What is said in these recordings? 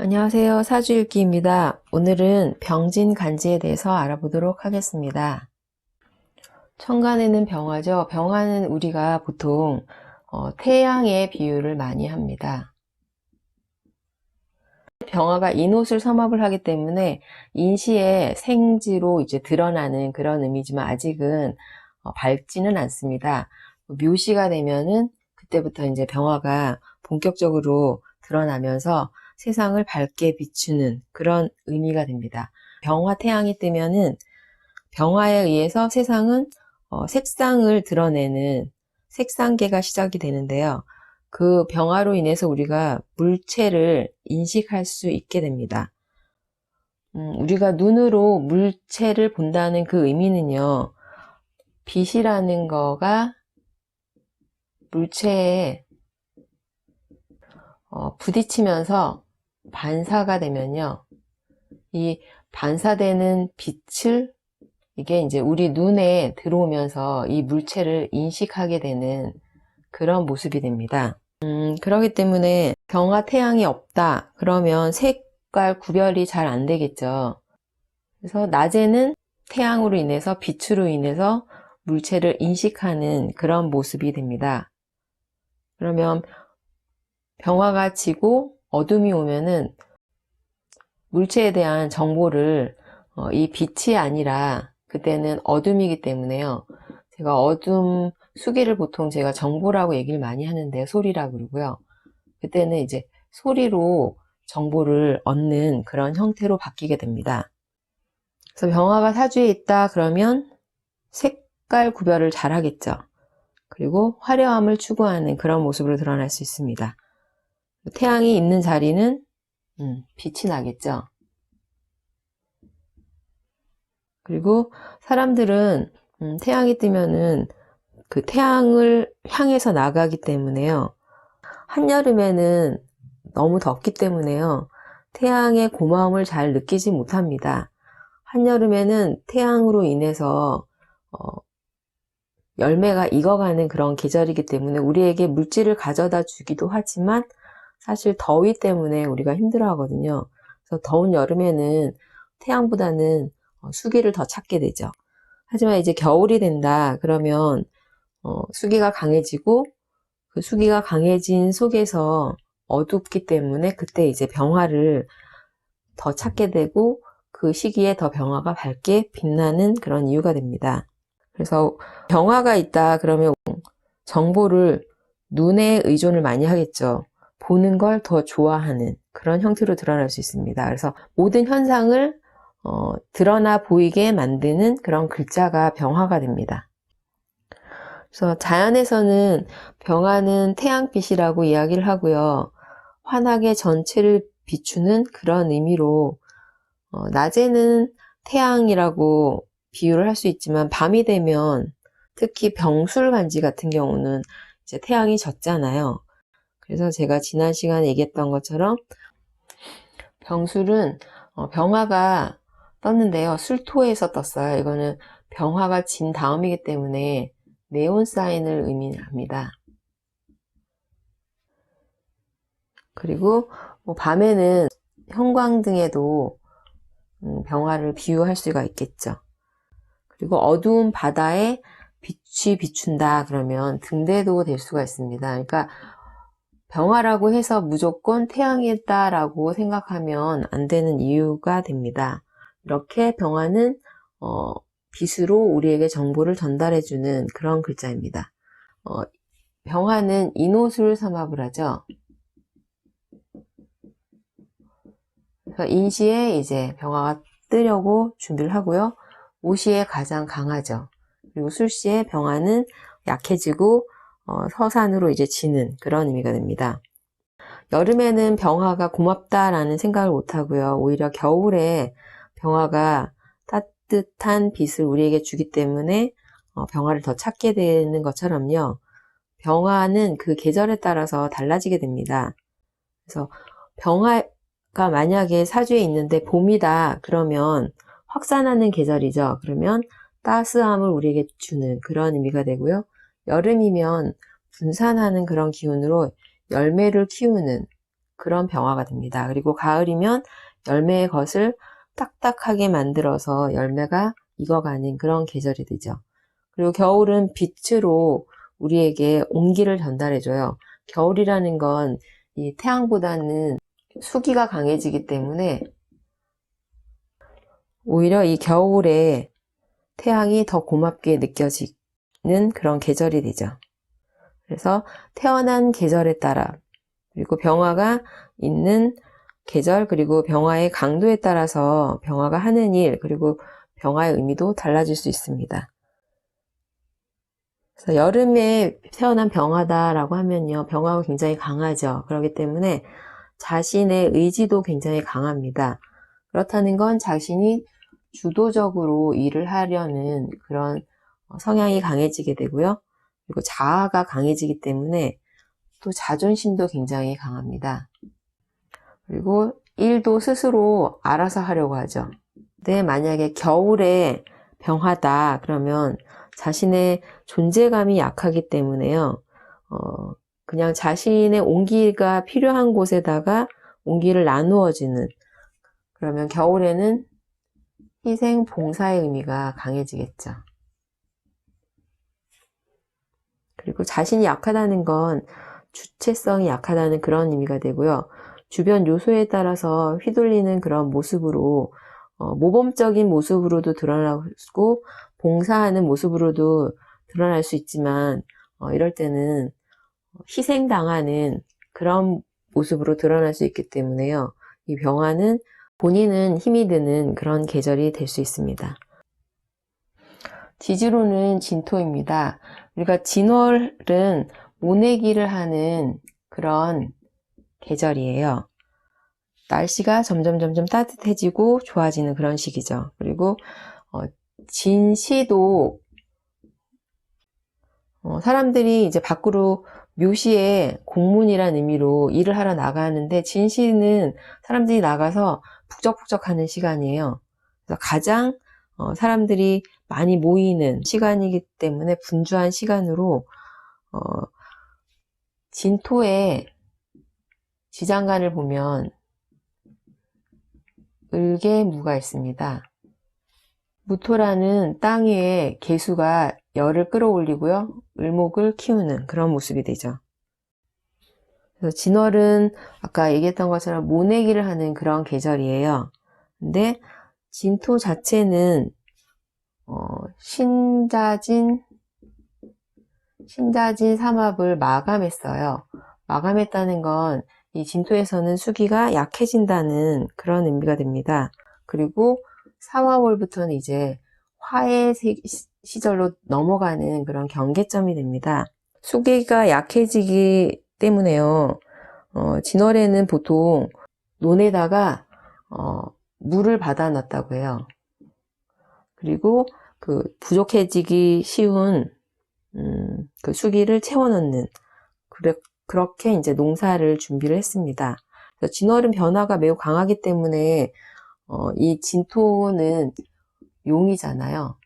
안녕하세요. 사주일기입니다. 오늘은 병진 간지에 대해서 알아보도록 하겠습니다. 천간에는 병화죠. 병화는 우리가 보통 어, 태양의 비유를 많이 합니다. 병화가 인옷을 삼합을 하기 때문에 인시의 생지로 이제 드러나는 그런 의미지만 아직은 어, 밝지는 않습니다. 묘시가 되면은 그때부터 이제 병화가 본격적으로 드러나면서 세상을 밝게 비추는 그런 의미가 됩니다. 병화 태양이 뜨면은 병화에 의해서 세상은 어, 색상을 드러내는 색상계가 시작이 되는데요. 그 병화로 인해서 우리가 물체를 인식할 수 있게 됩니다. 음, 우리가 눈으로 물체를 본다는 그 의미는요, 빛이라는 거가 물체에 어, 부딪히면서 반사가 되면요. 이 반사되는 빛을 이게 이제 우리 눈에 들어오면서 이 물체를 인식하게 되는 그런 모습이 됩니다. 음, 그렇기 때문에 병화 태양이 없다. 그러면 색깔 구별이 잘 안 되겠죠. 그래서 낮에는 태양으로 인해서 빛으로 인해서 물체를 인식하는 그런 모습이 됩니다. 그러면 병화가 지고 어둠이 오면은 물체에 대한 정보를 어, 이 빛이 아니라 그때는 어둠이기 때문에요. 제가 어둠 수기를 보통 제가 정보라고 얘기를 많이 하는데 소리라고 그러고요. 그때는 이제 소리로 정보를 얻는 그런 형태로 바뀌게 됩니다. 그래서 병화가 사주에 있다 그러면 색깔 구별을 잘 하겠죠. 그리고 화려함을 추구하는 그런 모습으로 드러날 수 있습니다. 태양이 있는 자리는 음, 빛이 나겠죠. 그리고 사람들은 음, 태양이 뜨면은 그 태양을 향해서 나가기 때문에요. 한여름에는 너무 덥기 때문에요. 태양의 고마움을 잘 느끼지 못합니다. 한여름에는 태양으로 인해서 어, 열매가 익어가는 그런 계절이기 때문에 우리에게 물질을 가져다 주기도 하지만 사실 더위 때문에 우리가 힘들어 하거든요. 그래서 더운 여름에는 태양보다는 어, 수기를 더 찾게 되죠. 하지만 이제 겨울이 된다 그러면 어, 수기가 강해지고 그 수기가 강해진 속에서 어둡기 때문에 그때 이제 병화를 더 찾게 되고 그 시기에 더 병화가 밝게 빛나는 그런 이유가 됩니다. 그래서 병화가 있다 그러면 정보를 눈에 의존을 많이 하겠죠. 보는 걸 더 좋아하는 그런 형태로 드러날 수 있습니다. 그래서 모든 현상을 어, 드러나 보이게 만드는 그런 글자가 병화가 됩니다. 그래서 자연에서는 병화는 태양빛이라고 이야기를 하고요. 환하게 전체를 비추는 그런 의미로 어, 낮에는 태양이라고 비유를 할 수 있지만 밤이 되면 특히 병술간지 같은 경우는 이제 태양이 졌잖아요. 그래서 제가 지난 시간에 얘기했던 것처럼 병술은 어, 병화가 떴는데요. 술토에서 떴어요. 이거는 병화가 진 다음이기 때문에 네온 사인을 의미합니다. 그리고 뭐 밤에는 형광등에도 음, 병화를 비유할 수가 있겠죠. 그리고 어두운 바다에 빛이 비춘다 그러면 등대도 될 수가 있습니다. 그러니까 병화라고 해서 무조건 태양이다라고 생각하면 안 되는 이유가 됩니다. 이렇게 병화는 어, 빛으로 우리에게 정보를 전달해주는 그런 글자입니다. 어, 병화는 인옷을 삼합을 하죠. 인시에 이제 병화가 뜨려고 준비를 하고요. 오시에 가장 강하죠. 그리고 술시에 병화는 약해지고 어, 서산으로 이제 지는 그런 의미가 됩니다. 여름에는 병화가 고맙다라는 생각을 못 하고요. 오히려 겨울에 병화가 따뜻한 빛을 우리에게 주기 때문에 어, 병화를 더 찾게 되는 것처럼요. 병화는 그 계절에 따라서 달라지게 됩니다. 그래서 병화가 만약에 사주에 있는데 봄이다 그러면 확산하는 계절이죠. 그러면 따스함을 우리에게 주는 그런 의미가 되고요. 여름이면 분산하는 그런 기운으로 열매를 키우는 그런 병화가 됩니다. 그리고 가을이면 열매의 것을 딱딱하게 만들어서 열매가 익어가는 그런 계절이 되죠. 그리고 겨울은 빛으로 우리에게 온기를 전달해줘요. 겨울이라는 건 이 태양보다는 수기가 강해지기 때문에 오히려 이 겨울에 태양이 더 고맙게 느껴지 는 그런 계절이 되죠. 그래서 태어난 계절에 따라 그리고 병화가 있는 계절 그리고 병화의 강도에 따라서 병화가 하는 일 그리고 병화의 의미도 달라질 수 있습니다. 그래서 여름에 태어난 병화다라고 하면요. 병화가 굉장히 강하죠. 그렇기 때문에 자신의 의지도 굉장히 강합니다. 그렇다는 건 자신이 주도적으로 일을 하려는 그런 성향이 강해지게 되고요. 그리고 자아가 강해지기 때문에 또 자존심도 굉장히 강합니다. 그리고 일도 스스로 알아서 하려고 하죠. 근데 만약에 겨울에 병하다 그러면 자신의 존재감이 약하기 때문에요. 어, 그냥 자신의 온기가 필요한 곳에다가 온기를 나누어주는 그러면 겨울에는 희생 봉사의 의미가 강해지겠죠. 그리고 자신이 약하다는 건 주체성이 약하다는 그런 의미가 되고요. 주변 요소에 따라서 휘둘리는 그런 모습으로 어, 모범적인 모습으로도 드러나고 봉사하는 모습으로도 드러날 수 있지만 어, 이럴 때는 희생당하는 그런 모습으로 드러날 수 있기 때문에요. 이 병화는 본인은 힘이 드는 그런 계절이 될 수 있습니다. 지지로는 진토입니다. 우리가 진월은 모내기를 하는 그런 계절이에요. 날씨가 점점 점점 따뜻해지고 좋아지는 그런 시기죠. 그리고 어, 진시도 어, 사람들이 이제 밖으로 묘시에 공문이란 의미로 일을 하러 나가는데 진시는 사람들이 나가서 북적북적하는 시간이에요. 그래서 가장 어, 사람들이 많이 모이는 시간이기 때문에 분주한 시간으로 어, 진토의 지장간을 보면 을개무가 있습니다. 무토라는 땅 위에 개수가 열을 끌어올리고요. 을목을 키우는 그런 모습이 되죠. 그래서 진월은 아까 얘기했던 것처럼 모내기를 하는 그런 계절이에요. 근데 진토 자체는 어, 신자진 신자진 삼합을 마감했어요. 마감했다는 건 이 진토에서는 수기가 약해진다는 그런 의미가 됩니다. 그리고 4화월부터는 이제 화의 시절로 넘어가는 그런 경계점이 됩니다. 수기가 약해지기 때문에요. 어, 진월에는 보통 논에다가 어, 물을 받아놨다고 해요. 그리고 그 부족해지기 쉬운 음, 그 수기를 채워넣는 그래, 그렇게 이제 농사를 준비를 했습니다. 진월은 변화가 매우 강하기 때문에 어, 이 진토는 용이잖아요.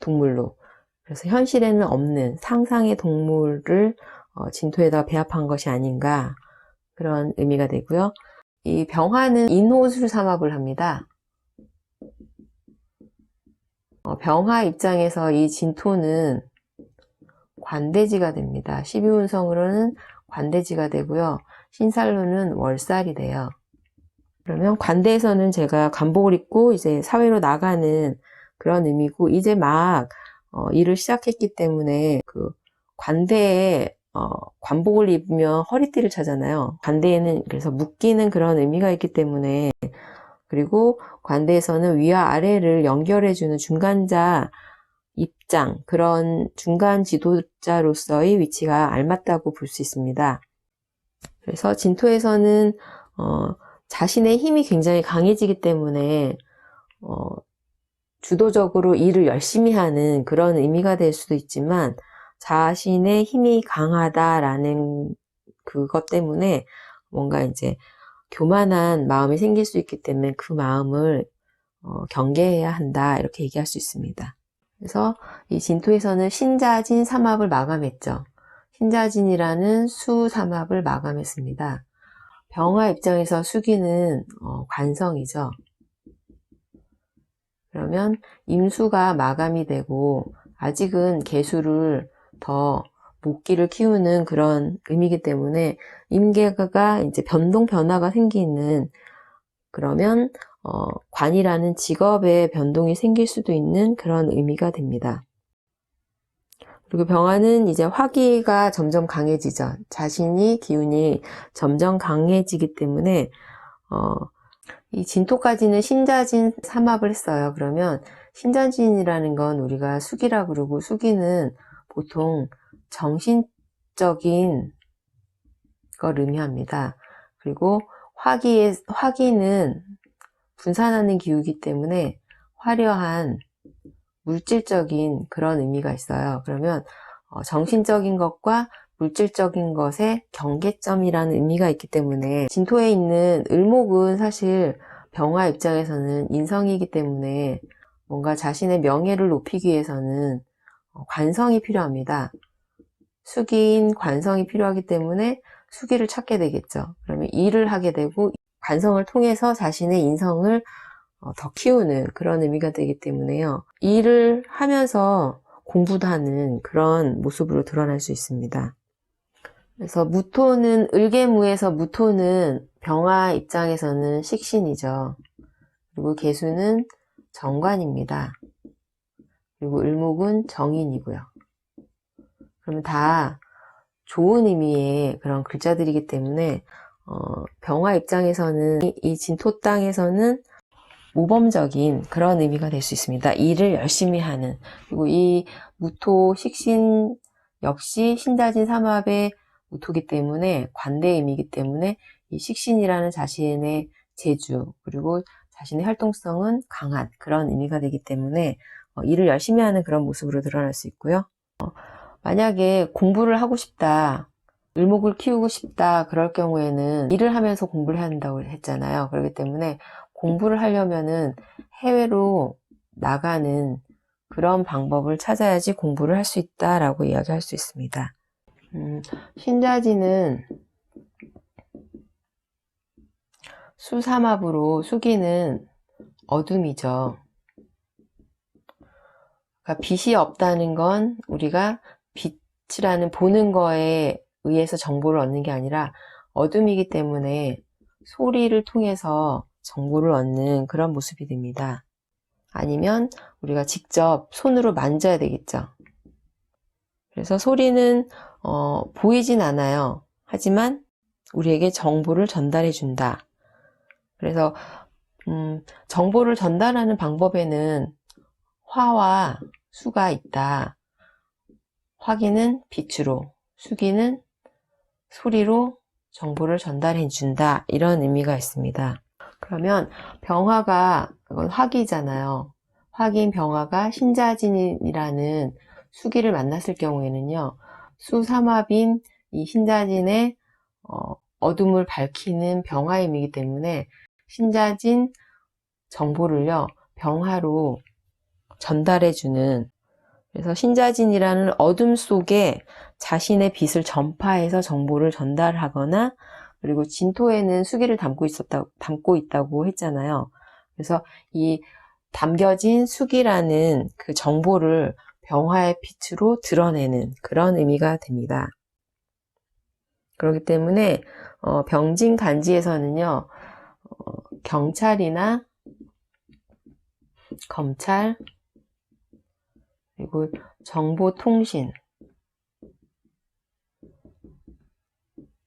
동물로. 그래서 현실에는 없는 상상의 동물을 어, 진토에다 배합한 것이 아닌가 그런 의미가 되고요. 이 병화는 인호술 삼합을 합니다. 어, 병화 입장에서 이 진토는 관대지가 됩니다. 12운성으로는 관대지가 되고요. 신살로는 월살이 돼요. 그러면 관대에서는 제가 관복을 입고 이제 사회로 나가는 그런 의미고 이제 막 어, 일을 시작했기 때문에 그 관대에 어, 관복을 입으면 허리띠를 차잖아요. 관대에는 그래서 묶이는 그런 의미가 있기 때문에 그리고 관대에서는 위와 아래를 연결해주는 중간자 입장, 그런 중간 지도자로서의 위치가 알맞다고 볼 수 있습니다. 그래서 진토에서는 어, 자신의 힘이 굉장히 강해지기 때문에 어, 주도적으로 일을 열심히 하는 그런 의미가 될 수도 있지만 자신의 힘이 강하다라는 그것 때문에 뭔가 이제 교만한 마음이 생길 수 있기 때문에 그 마음을 어, 경계해야 한다 이렇게 얘기할 수 있습니다. 그래서 이 진토에서는 신자진 삼합을 마감했죠. 신자진이라는 수 삼합을 마감했습니다. 병화 입장에서 수기는 어, 관성이죠. 그러면 임수가 마감이 되고 아직은 개수를 더 목기를 키우는 그런 의미이기 때문에 임계가 이제 변동 변화가 생기는 그러면 어, 관이라는 직업의 변동이 생길 수도 있는 그런 의미가 됩니다. 그리고 병화는 이제 화기가 점점 강해지죠. 자신이 기운이 점점 강해지기 때문에 어, 이 진토까지는 신자진 삼합을 했어요. 그러면 신자진이라는 건 우리가 수기라 그러고 수기는 보통 정신적인 걸 의미합니다. 그리고 화기의 화기는 분산하는 기후이기 때문에 화려한 물질적인 그런 의미가 있어요. 그러면 어, 정신적인 것과 물질적인 것의 경계점이라는 의미가 있기 때문에 진토에 있는 을목은 사실 병화 입장에서는 인성이기 때문에 뭔가 자신의 명예를 높이기 위해서는 어, 관성이 필요합니다. 수기인 관성이 필요하기 때문에 수기를 찾게 되겠죠. 그러면 일을 하게 되고 관성을 통해서 자신의 인성을 어, 더 키우는 그런 의미가 되기 때문에요. 일을 하면서 공부도 하는 그런 모습으로 드러날 수 있습니다. 그래서 무토는 을개무에서 무토는 병화 입장에서는 식신이죠. 그리고 개수는 정관입니다. 그리고 을목은 정인이고요. 그러면 다 좋은 의미의 그런 글자들이기 때문에 어, 병화 입장에서는 이, 이 진토 땅에서는 모범적인 그런 의미가 될 수 있습니다. 일을 열심히 하는 그리고 이 무토 식신 역시 신자진 삼합의 무토기 때문에 관대 의미이기 때문에 이 식신이라는 자신의 재주 그리고 자신의 활동성은 강한 그런 의미가 되기 때문에 어, 일을 열심히 하는 그런 모습으로 드러날 수 있고요. 어, 만약에 공부를 하고 싶다, 을목을 키우고 싶다 그럴 경우에는 일을 하면서 공부를 한다고 했잖아요. 그렇기 때문에 공부를 하려면은 해외로 나가는 그런 방법을 찾아야지 공부를 할 수 있다라고 이야기할 수 있습니다. 음, 신자지는 수삼합으로 수기는 어둠이죠. 그러니까 빛이 없다는 건 우리가 빛이라는 보는 거에 의해서 정보를 얻는 게 아니라 어둠이기 때문에 소리를 통해서 정보를 얻는 그런 모습이 됩니다. 아니면 우리가 직접 손으로 만져야 되겠죠. 그래서 소리는 어, 보이진 않아요. 하지만 우리에게 정보를 전달해 준다. 그래서 음, 정보를 전달하는 방법에는 화와 수가 있다. 화기는 빛으로, 수기는 소리로 정보를 전달해 준다. 이런 의미가 있습니다. 그러면 병화가 이건 화기잖아요. 화기인 병화가 신자진이라는 수기를 만났을 경우에는요. 수삼합인 이 신자진의 어, 어둠을 밝히는 병화임이기 때문에 신자진 정보를요. 병화로 전달해주는 그래서 신자진이라는 어둠 속에 자신의 빛을 전파해서 정보를 전달하거나 그리고 진토에는 수기를 담고 있었다, 담고 있다고 했잖아요. 그래서 이 담겨진 수기라는 그 정보를 병화의 빛으로 드러내는 그런 의미가 됩니다. 그렇기 때문에 어, 병진 간지에서는요 어, 경찰이나 검찰 그리고 정보통신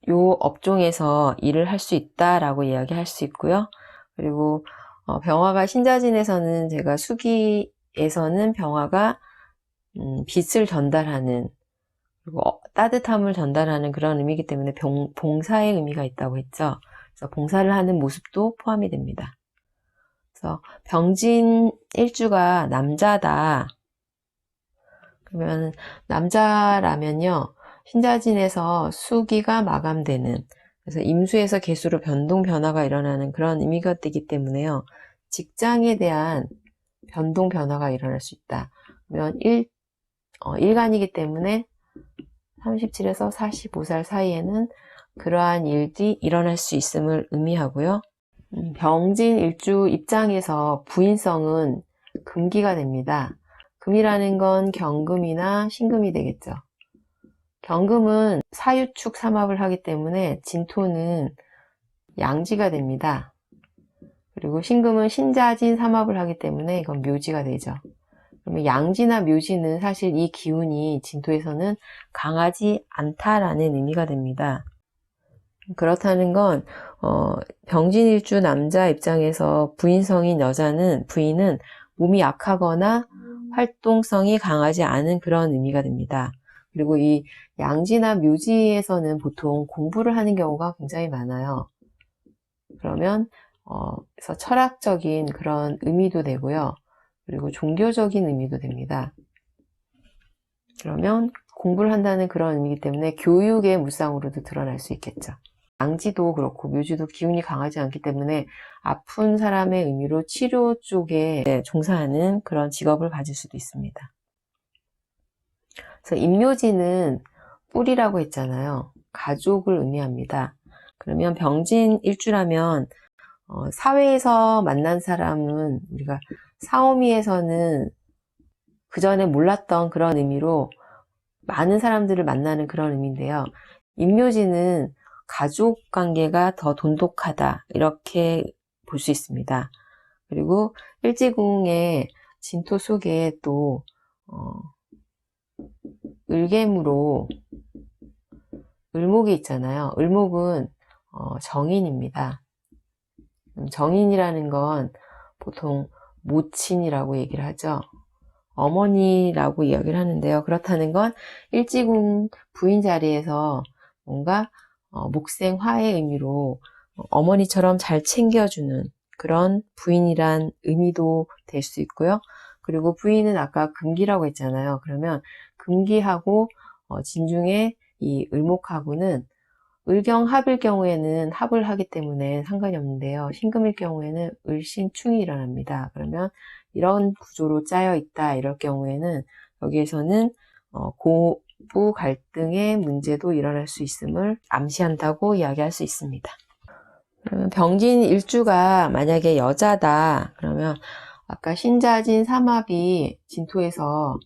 요 업종에서 일을 할 수 있다라고 이야기할 수 있고요. 그리고 어, 병화가 신자진에서는 제가 수기에서는 병화가 음, 빛을 전달하는 그리고 어, 따뜻함을 전달하는 그런 의미이기 때문에 병, 봉사의 의미가 있다고 했죠. 그래서 봉사를 하는 모습도 포함이 됩니다. 그래서 병진 일주가 남자다. 그러면 남자라면요. 신자진에서 수기가 마감되는 그래서 임수에서 개수로 변동 변화가 일어나는 그런 의미가 되기 때문에요. 직장에 대한 변동 변화가 일어날 수 있다. 그러면 일, 어, 일간이기 때문에 37에서 45살 사이에는 그러한 일이 일어날 수 있음을 의미하고요. 음, 병진 일주 입장에서 부인성은 금기가 됩니다. 금이라는 건 경금이나 신금이 되겠죠. 경금은 사유축 삼합을 하기 때문에 진토는 양지가 됩니다. 그리고 신금은 신자진 삼합을 하기 때문에 이건 묘지가 되죠. 그러면 양지나 묘지는 사실 이 기운이 진토에서는 강하지 않다라는 의미가 됩니다. 그렇다는 건 어, 병진일주 남자 입장에서 부인성인 여자는 부인은 몸이 약하거나 활동성이 강하지 않은 그런 의미가 됩니다. 그리고 이 양지나 묘지에서는 보통 공부를 하는 경우가 굉장히 많아요. 그러면 어, 그래서 철학적인 그런 의미도 되고요. 그리고 종교적인 의미도 됩니다. 그러면 공부를 한다는 그런 의미이기 때문에 교육의 물상으로도 드러날 수 있겠죠. 양지도 그렇고 묘지도 기운이 강하지 않기 때문에 아픈 사람의 의미로 치료 쪽에 종사하는 그런 직업을 가질 수도 있습니다. 그래서 임묘지는 뿌리라고 했잖아요. 가족을 의미합니다. 그러면 병진 일주라면 어, 사회에서 만난 사람은 우리가 사오미에서는 그 전에 몰랐던 그런 의미로 많은 사람들을 만나는 그런 의미인데요. 임묘지는 가족 관계가 더 돈독하다 이렇게 볼 수 있습니다. 그리고 일지궁의 진토 속에 또 어, 을개무로 을목이 있잖아요. 을목은 어, 정인입니다. 음, 정인이라는 건 보통 모친이라고 얘기를 하죠. 어머니라고 이야기를 하는데요. 그렇다는 건 일지궁 부인 자리에서 뭔가 어, 목생화의 의미로 어머니처럼 잘 챙겨주는 그런 부인이란 의미도 될 수 있고요. 그리고 부인은 아까 금기라고 했잖아요. 그러면 금기하고 어, 진중의 이 을목하고는 을경합일 경우에는 합을 하기 때문에 상관이 없는데요. 신금일 경우에는 을신충이 일어납니다. 그러면 이런 구조로 짜여 있다 이럴 경우에는 여기에서는 어, 고부 갈등의 문제도 일어날 수 있음을 암시한다고 이야기할 수 있습니다. 병진 일주가 만약에 여자다 그러면 아까 신자진 삼합이 진토에서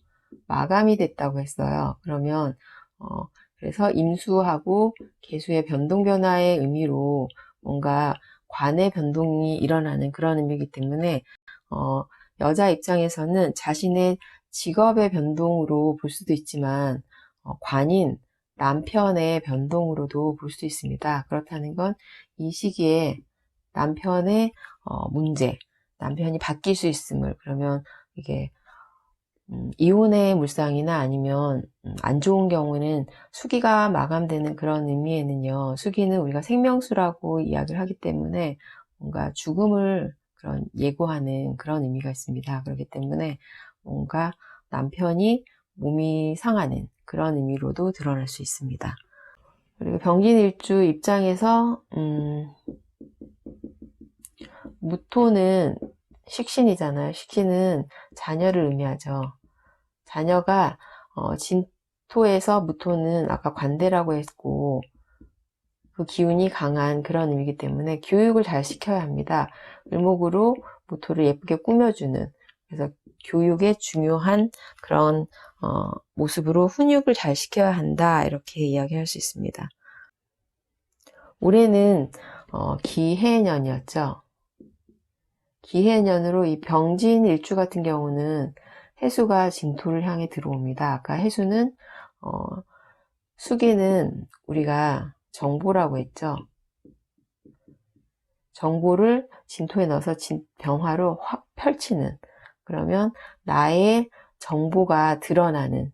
마감이 됐다고 했어요. 그러면 어, 그래서 임수하고 개수의 변동 변화의 의미로 뭔가 관의 변동이 일어나는 그런 의미이기 때문에 어, 여자 입장에서는 자신의 직업의 변동으로 볼 수도 있지만 어, 관인 남편의 변동으로도 볼 수 있습니다. 그렇다는 건 이 시기에 남편의 어, 문제, 남편이 바뀔 수 있음을 그러면 이게 음, 이혼의 물상이나 아니면 음, 안 좋은 경우는 수기가 마감되는 그런 의미에는요. 수기는 우리가 생명수라고 이야기를 하기 때문에 뭔가 죽음을 그런 예고하는 그런 의미가 있습니다. 그렇기 때문에 뭔가 남편이 몸이 상하는 그런 의미로도 드러날 수 있습니다. 그리고 병진일주 입장에서 음, 무토는 식신이잖아요. 식신은 자녀를 의미하죠. 자녀가 어, 진토에서 무토는 아까 관대라고 했고 그 기운이 강한 그런 의미이기 때문에 교육을 잘 시켜야 합니다. 을목으로 무토를 예쁘게 꾸며주는 그래서 교육의 중요한 그런 어, 모습으로 훈육을 잘 시켜야 한다 이렇게 이야기할 수 있습니다. 올해는 어, 기해년이었죠. 기해년으로 이 병진 일주 같은 경우는 해수가 진토를 향해 들어옵니다. 아까 해수는 어, 수기는 우리가 정보라고 했죠. 정보를 진토에 넣어서 진, 병화로 확 펼치는 그러면 나의 정보가 드러나는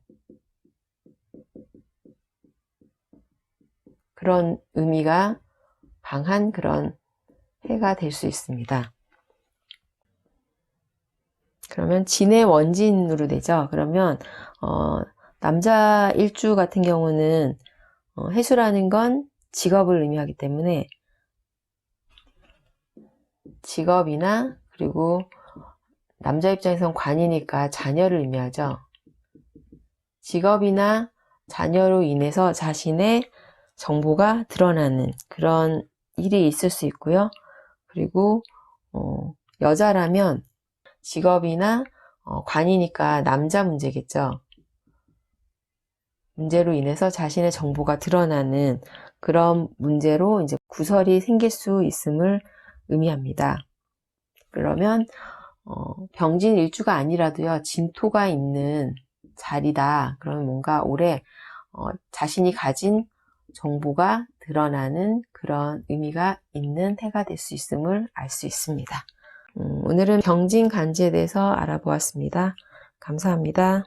그런 의미가 강한 그런 해가 될 수 있습니다. 그러면 진의 원진으로 되죠. 그러면 어, 남자 일주 같은 경우는 어, 해수라는 건 직업을 의미하기 때문에 직업이나 그리고 남자 입장에선 관이니까 자녀를 의미하죠. 직업이나 자녀로 인해서 자신의 정보가 드러나는 그런 일이 있을 수 있고요. 그리고 어, 여자라면 직업이나 어, 관이니까 남자 문제겠죠. 문제로 인해서 자신의 정보가 드러나는 그런 문제로 이제 구설이 생길 수 있음을 의미합니다. 그러면 어, 병진 일주가 아니라도요 진토가 있는 자리다. 그러면 뭔가 올해 어, 자신이 가진 정보가 드러나는 그런 의미가 있는 해가 될 수 있음을 알 수 있습니다. 음, 오늘은 병진 간지에 대해서 알아보았습니다. 감사합니다.